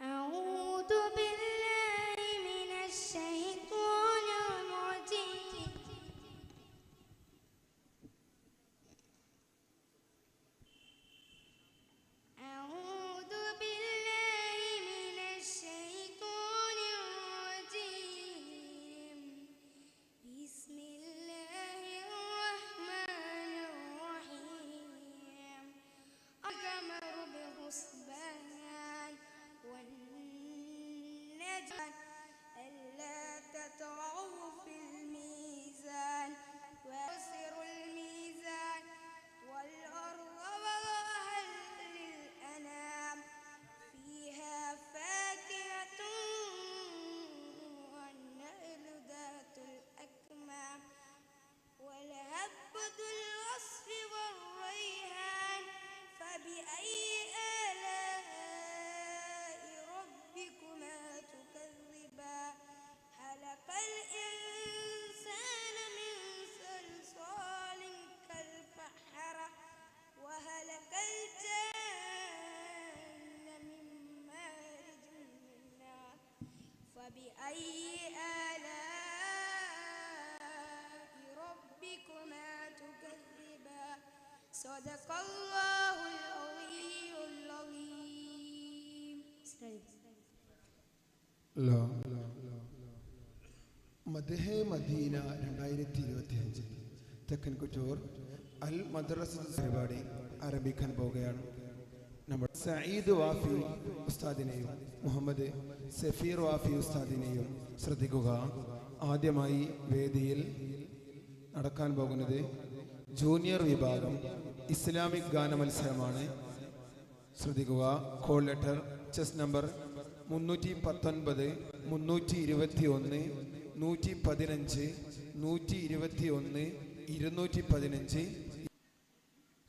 أعوذ بالله فبأي آلاء ربكما تكذبان صدق الله العلي العظيم law മദഹെ Medina രണ്ടായിരത്തി ഇരുപത്തി അഞ്ച് തെക്കൻ കുറ്റൂർ അൽ മദ്രസ പരിപാടി ആരംഭിക്കാൻ പോവുകയാണ് നമ്മൾ സയ്യിദ് വാഫി ഉസ്താദിനെയും മുഹമ്മദ് സഫീർ വാഫി ഉസ്താദിനെയും ശ്രദ്ധിക്കുക. ആദ്യമായി വേദിയിൽ നടക്കാൻ പോകുന്നത് ജൂനിയർ വിഭാഗം ഇസ്ലാമിക് ഗാന മത്സരമാണ് ശ്രദ്ധിക്കുക. കോൾ ലെറ്റർ ചെസ് നമ്പർ മുന്നൂറ്റി പത്തൊൻപത് മുന്നൂറ്റി ഇരുപത്തി ഒന്ന് നൂറ്റി പതിനഞ്ച് നൂറ്റി ഇരുപത്തി ഒന്ന് ഇരുന്നൂറ്റി പതിനഞ്ച്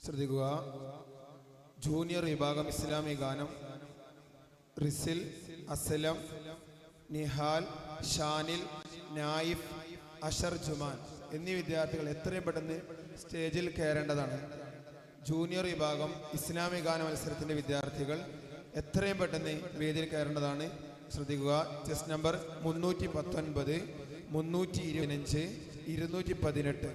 ശ്രദ്ധിക്കുക. ജൂനിയർ വിഭാഗം ഇസ്ലാമി ഗാനം. റിസിൽ അസലം നിഹാൽ ഷാനിൽ നായിഫ് അഷർ ജുമാൻ എന്നീ വിദ്യാർത്ഥികൾ എത്രയും പെട്ടെന്ന് സ്റ്റേജിൽ കയറേണ്ടതാണ്. ജൂനിയർ വിഭാഗം ഇസ്ലാമിക ഗാന മത്സരത്തിന്റെ വിദ്യാർത്ഥികൾ എത്രയും പെട്ടെന്ന് വേദിയിൽ കയറേണ്ടതാണ്. ശ്രദ്ധിക്കുക ചെസ് നമ്പർ മുന്നൂറ്റി പത്തൊൻപത് മുന്നൂറ്റി ഇരുപത്തഞ്ച് ഇരുന്നൂറ്റി പതിനെട്ട്.